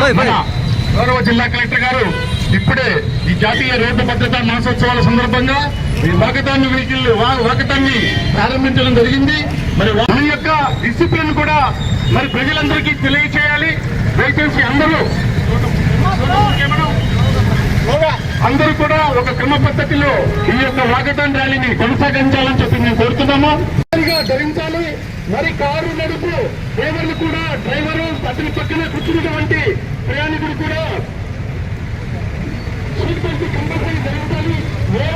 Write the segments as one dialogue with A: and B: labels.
A: గౌరవ జిల్లా కలెక్టర్ గారు ఇప్పుడే ఈ జాతీయ రోడ్డు భద్రతా మాసోత్సవాల సందర్భంగా ఈ వాకతాన్ని వెహికల్ వాకతాన్ని ప్రారంభించడం జరిగింది. మరి వారి యొక్క డిసిప్లిన్ కూడా మరి ప్రజలందరికీ తెలియచేయాలి. దయచేసి అందరూ అందరూ కూడా ఒక క్రమ పద్ధతిలో ఈ యొక్క వాకతాన్ ర్యాలీని కొనసాగించాలని చెప్పి మేము కోరుతున్నాము. ధరించాలి మరి కారు నడుపు డ్రైవర్లు కూడా డ్రైవరు అతని పక్కన కూర్చున్నటువంటి ప్రయాణికులు కూడా. సీట్ బెల్ట్ కంపల్సరీ జరుగుతుంది. ఏ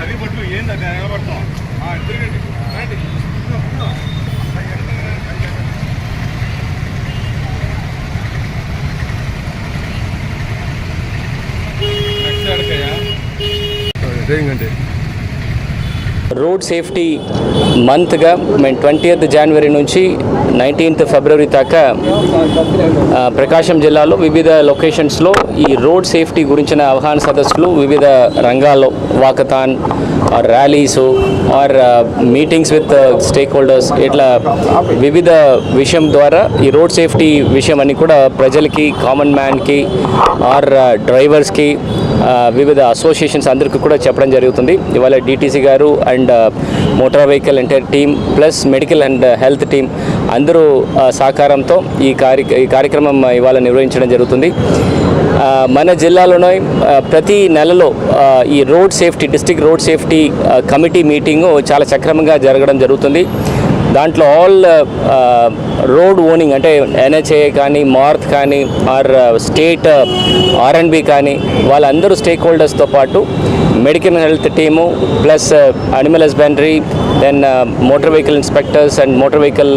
B: సరిపట్లు ఏంది అక్కడ నిలబడతాం తిరగండి రండి నెక్స్ట్ ఎడకయ్యా
C: జరిగిందండి
D: రోడ్ సేఫ్టీ మంత్గా మేము ట్వంటీయత్ జనవరి నుంచి నైన్టీన్త్ ఫిబ్రవరి దాకా ప్రకాశం జిల్లాలో వివిధ లొకేషన్స్లో ఈ రోడ్ సేఫ్టీ గురించిన అవగాహన సదస్సులు వివిధ రంగాల్లో walkathon or rallies or meetings with stakeholders ఇట్లా వివిధ విషయం ద్వారా ఈ రోడ్ సేఫ్టీ విషయం అని కూడా ప్రజలకి కామన్ మ్యాన్కి ఆర్ డ్రైవర్స్కి వివిధ అసోసియేషన్స్ అందరికీ కూడా చెప్పడం జరుగుతుంది. ఇవాళ డిటీసీ గారు and motor vehicle entire team plus medical and health team అందరూ uh, సహకారంతో ఈ కార్య ఈ కార్యక్రమం uh, ఇవాళ నిర్వహించడం జరుగుతుంది. Uh, మన జిల్లాలోనే ప్రతి నెలలో ఈ road safety district road safety committee meeting చాలా సక్రమంగా జరగడం జరుగుతుంది. దాంట్లో ఆల్ రోడ్ ఓనింగ్ అంటే ఎన్హెచ్ఏ కానీ మార్త్ కానీ R state R and B కానీ వాళ్ళందరూ స్టేక్ హోల్డర్స్తో పాటు medical health team plus animal husbandry then motor vehicle inspectors and motor vehicle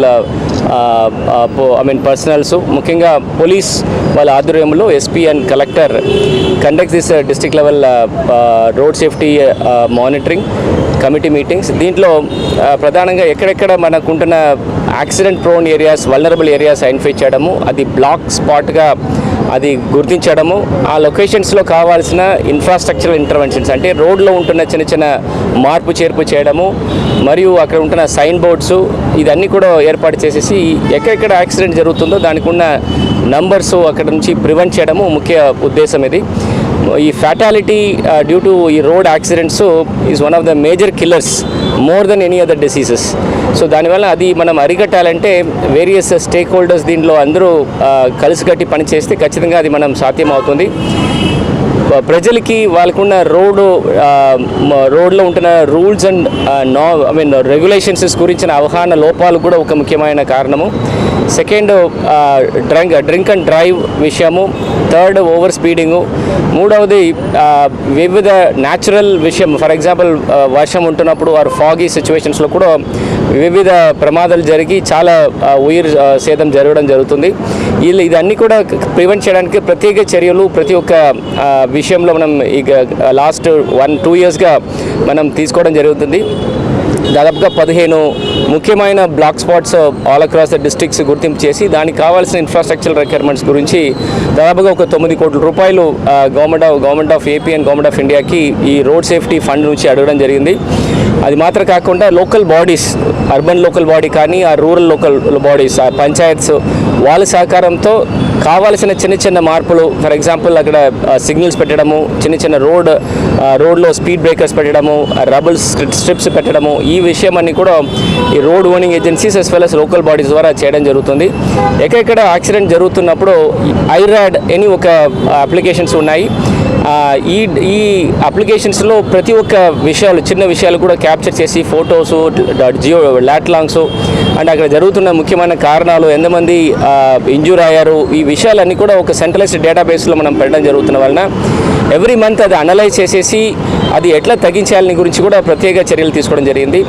D: I mean personals ముఖ్యంగా పోలీస్ వాళ్ళ ఆధ్వర్యంలో SP and collector conduct this district level road safety monitoring committee meetings దీంట్లో ప్రధానంగా ఎక్కడెక్కడ మనకుంటున్న accident prone areas vulnerable areas identify చేయడము అది black స్పాట్గా అది గుర్తించడము. ఆ లొకేషన్స్లో కావాల్సిన ఇన్ఫ్రాస్ట్రక్చరల్ ఇంటర్వెన్షన్స్ అంటే రోడ్లో ఉంటున్న చిన్న చిన్న మార్పు చేర్పు చేయడము మరియు అక్కడ ఉంటున్న సైన్ బోర్డ్స్ ఇదన్నీ కూడా ఏర్పాటు చేసేసి ఎక్కడెక్కడ యాక్సిడెంట్ జరుగుతుందో దానికి ఉన్న నంబర్స్ అక్కడ నుంచి ప్రివెంట్ చేయడము ముఖ్య ఉద్దేశం ఇది. ఈ ఫ్యాటాలిటీ డ్యూ టు ఈ road accidents is one of the major killers more than any other diseases so దానివల్ల అది మనం అరికట్టాలంటే వేరియస్ స్టేక్ హోల్డర్స్ దీంట్లో అందరూ uh, కలిసికట్టి పనిచేస్తే ఖచ్చితంగా అది మనం సాధ్యం అవుతుంది ప్రజలకి వాళ్ళకున్న రోడ్డు రోడ్లో ఉంటున్న రూల్స్ అండ్ నా ఐ మీన్ రెగ్యులేషన్స్ గురించిన అవగాహన లోపాలు కూడా ఒక ముఖ్యమైన కారణము. Second drunk drink and drive విషయము. Third over speeding. మూడవది వివిధ న్యాచురల్ విషయం. ఫర్ ఎగ్జాంపుల్ వర్షం ఉంటున్నప్పుడు వారు ఫాగీ సిచ్యువేషన్స్లో కూడా వివిధ ప్రమాదాలు జరిగి చాలా ఉయిర్ సేదం జరగడం జరుగుతుంది. వీళ్ళు ఇదన్నీ కూడా ప్రివెంట్ చేయడానికి ప్రత్యేక చర్యలు ప్రతి ఒక్క విషయంలో మనం ఇక లాస్ట్ వన్ టూ ఇయర్స్గా మనం తీసుకోవడం జరుగుతుంది. దాదాపుగా పదిహేను ముఖ్యమైన black spots all across the districts గుర్తింపు చేసి దానికి కావాల్సిన ఇన్ఫ్రాస్ట్రక్చర్ రిక్వైర్మెంట్స్ గురించి దాదాపుగా ఒక తొమ్మిది కోట్ల రూపాయలు government of government of AP and government of ఇండియాకి ఈ రోడ్ సేఫ్టీ ఫండ్ నుంచి అడగడం జరిగింది. అది మాత్రం కాకుండా local bodies urban local body కానీ ఆ రూరల్ లోకల్ బాడీస్ ఆ పంచాయత్స్ వాళ్ళ సహకారంతో కావాల్సిన చిన్న చిన్న మార్పులు ఫర్ ఎగ్జాంపుల్ అక్కడ uh, సిగ్నల్స్ పెట్టడము చిన్న చిన్న రోడ్ రోడ్లో స్పీడ్ బ్రేకర్స్ పెట్టడము రబుల్ స్ట్రిప్స్ పెట్టడము ఈ విషయం అన్ని కూడా ఈ road owning agencies as well as local bodies ద్వారా చేయడం జరుగుతుంది. ఎక్కడెక్కడ యాక్సిడెంట్ జరుగుతున్నప్పుడు ఐరాడ్ అని ఒక అప్లికేషన్స్ ఉన్నాయి. ఈ ఈ అప్లికేషన్స్లో ప్రతి ఒక్క విషయాలు చిన్న విషయాలు కూడా క్యాప్చర్ చేసి ఫొటోస్ జియో లాట్లాంగ్స్ అండ్ అక్కడ జరుగుతున్న ముఖ్యమైన కారణాలు ఎంతమంది ఇంజూర్ అయ్యారు ఈ విషయాలన్నీ కూడా ఒక సెంట్రలైజ్డ్ డేటాబేస్లో మనం పెట్టడం జరుగుతున్న వలన ఎవ్రీ మంత్ అది అనలైజ్ చేసేసి అది ఎట్లా తగ్గించాలని గురించి కూడా ప్రత్యేక చర్యలు తీసుకోవడం జరిగింది.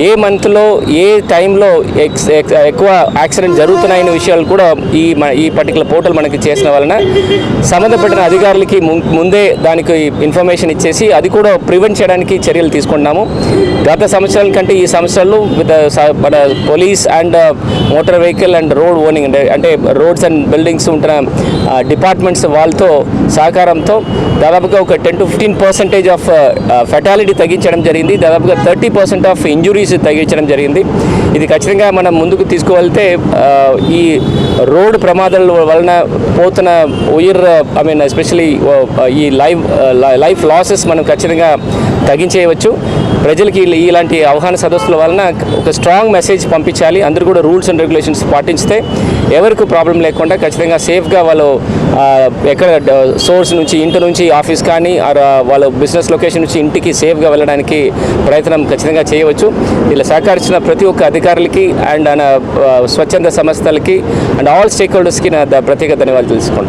D: ఏ మంత్లో ఏ టైంలో ఎక్స్ ఎక్కువ యాక్సిడెంట్ జరుగుతున్నాయనే విషయాలు కూడా ఈ మ- ఈ పర్టికులర్ పోర్టల్ మనకి చేసిన వలన సంబంధపడిన అధికారులకి ముందే దానికి ఇన్ఫర్మేషన్ ఇచ్చేసి అది కూడా ప్రివెంట్ చేయడానికి చర్యలు తీసుకుంటున్నాము. గత సంవత్సరాల కంటే ఈ సంవత్సరాలు విత్ మన police and motor vehicle and road owning అంటే అంటే రోడ్స్ అండ్ బిల్డింగ్స్ ఉంటున్న డిపార్ట్మెంట్స్ వాళ్ళతో సహకారంతో దాదాపుగా ఒక ten to fifteen percentage of fatality తగ్గించడం జరిగింది. దాదాపుగా థర్టీ పర్సెంట్ ఆఫ్ ఇంజురీస్ తగ్గించడం జరిగింది. ఇది ఖచ్చితంగా మనం ముందుకు తీసుకువెళ్తే ఈ రోడ్ ప్రమాదాల వలన పోతున్న ఉయిర్ ఐ మీన్ ఎస్పెషలీ ఈ లైఫ్ లైఫ్ లాసెస్ మనం ఖచ్చితంగా తగ్గించేయవచ్చు. ప్రజలకి ఇలాంటి అవగాహన సదస్సుల వలన ఒక స్ట్రాంగ్ మెసేజ్ పంపించాలి. అందరూ కూడా రూల్స్ అండ్ రెగ్యులేషన్స్ పాటిస్తే ఎవరికి ప్రాబ్లం లేకుండా ఖచ్చితంగా సేఫ్గా వాళ్ళు ఎక్కడ సోర్స్ నుంచి ఇంటి నుంచి ఆఫీస్ కానీ వాళ్ళ బిజినెస్ లొకేషన్ నుంచి ఇంటికి సేఫ్గా వెళ్ళడానికి ప్రయత్నం ఖచ్చితంగా చేయవచ్చు. ఇలా సహకరించిన ప్రతి ఒక్క అధికారులకి అండ్ స్వచ్ఛంద సంస్థలకి అండ్ ఆల్ స్టేక్ హోల్డర్స్కి నా ప్రత్యేక ధన్యవాదాలు తెలుసుకుంటాను.